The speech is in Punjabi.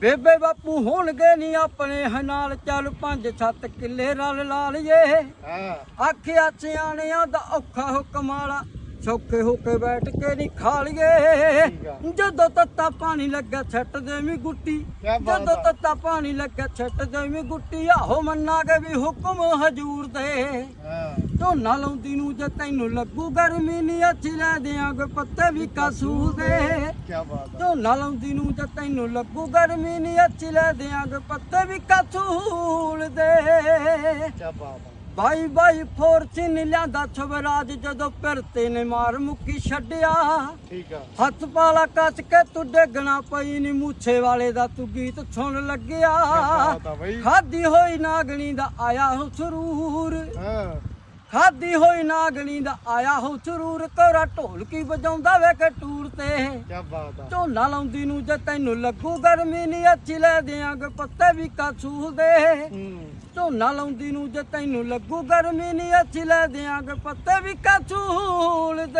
ਬੇਬੇ ਬਾਪੂ ਹੋਣਗੇ ਨਹੀਂ ਆਪਣੇ ਨਾਲ ਚੱਲ ਪੰਜ ਸੱਤ ਕਿੱਲੇ ਰਲ ਲਾ ਲਈਏ ਹਾਂ। ਆਖਿਆ ਸਿਆਣਿਆਂ ਦਾ ਔਖਾ ਹੋ ਕਮਾਲਾ ਸੌਖੇ ਹੋ ਕੇ ਬੈਠ ਕੇ ਨਹੀਂ ਖਾ ਲਈਏ। ਜਦੋਂ ਤੱਤਾ ਪਾਣੀ ਲੱਗਾ ਛੱਟ ਦੇਵੀਂ ਗੁੱਟੀ ਜਦੋਂ। ਤੱਤਾ ਪਾਣੀ ਲੱਗਾ ਛੱਟ ਦੇਵੀਂ ਗੁੱਟੀ ਆਹੋ ਮੰਨਾਂਗੇ ਵੀ ਹੁਕਮ ਹਜੂਰ ਦੇ। ਝੋਨਾ ਲਾਉਂਦੀ ਨੂੰ ਜੇ ਤੈਨੂੰ ਲੱਗੂ ਗਰਮੀ ਨਹੀਂ ਅੱਛੀ ਲੈ ਦਿਆਂਗੇ ਪੱਤੇ ਵੀ ਕਾਸੂ ਦੇ। ਕੀ ਬਾਤ ਆ। ਝੋਨਾ ਲਾਉਂਦੀ ਨੂੰ ਜੇ ਤੈਨੂੰ ਲੱਗੂ ਗਰਮੀ ਨਹੀਂ ਅੱਛੀ ਲੈ ਦਿਆਂਗੇ ਪੱਤੇ ਵੀ ਕਾਸੂਲ ਦੇ। ਕੀ ਬਾਤ ਆ। ਬਾਈ ਬਾਈ ਫੋਰਚਿਨ ਲਿਆਂਦਾ ਛਵਰਾਜ ਜਦੋਂ ਪਿਰਤੇ ਨੇ ਮਾਰ ਮੁੱਕੀ ਛੱਡਿਆ। ਠੀਕ ਆ। ਹੱਥ ਪਾਲਾ ਕੱਚ ਕੇ ਤੂੰ ਡੇਗਣਾ ਪਈ ਨੀ ਮੂਛੇ ਵਾਲੇ ਦਾ ਤੂੰ ਗੀਤ ਸੁਣ ਲੱਗਿਆ। ਬਾਤ ਆ ਬਈ। ਖਾਦੀ ਹੋਈ ਨਾਗਣੀ ਦਾ ਆਇਆ ਹੋ ਸਰੂਰ। ਹਾਂ। ਖਾਦੀ ਹੋਈ ਨਾਗਣੀ ਦਾ ਆਇਆ ਹੋ ਸਰੂਰ ਕੋਰਾ ਢੋਲਕੀ ਵਜਾਉਂਦਾ ਵੇ ਕੇ ਟੂਰ ਤੇ? ਕੀ ਬਾਤ ਆ। ਝੋਨਾ ਲਾਉਂਦੀ ਨੂੰ ਜੇ ਤੈਨੂੰ ਲੱਗੂ ਗਰਮੀ ਨਹੀਂ ਅੱਛੀ ਲੈ ਦਿਆਂਗੇ ਪੱਤੇ ਵੀ ਕਾਸੂ ਦੇ ਝੋਨਾ ਲਾਉਂਦੀ ਨੂੰ ਜੇ ਤੈਨੂੰ ਲੱਗੂ ਗਰਮੀ ਨਹੀਂ ਅੱਛੀ ਲੈ ਦਿਆਂਗੇ ਪੱਤੇ ਵੀ ਕਾਸੂਲ ਦੇ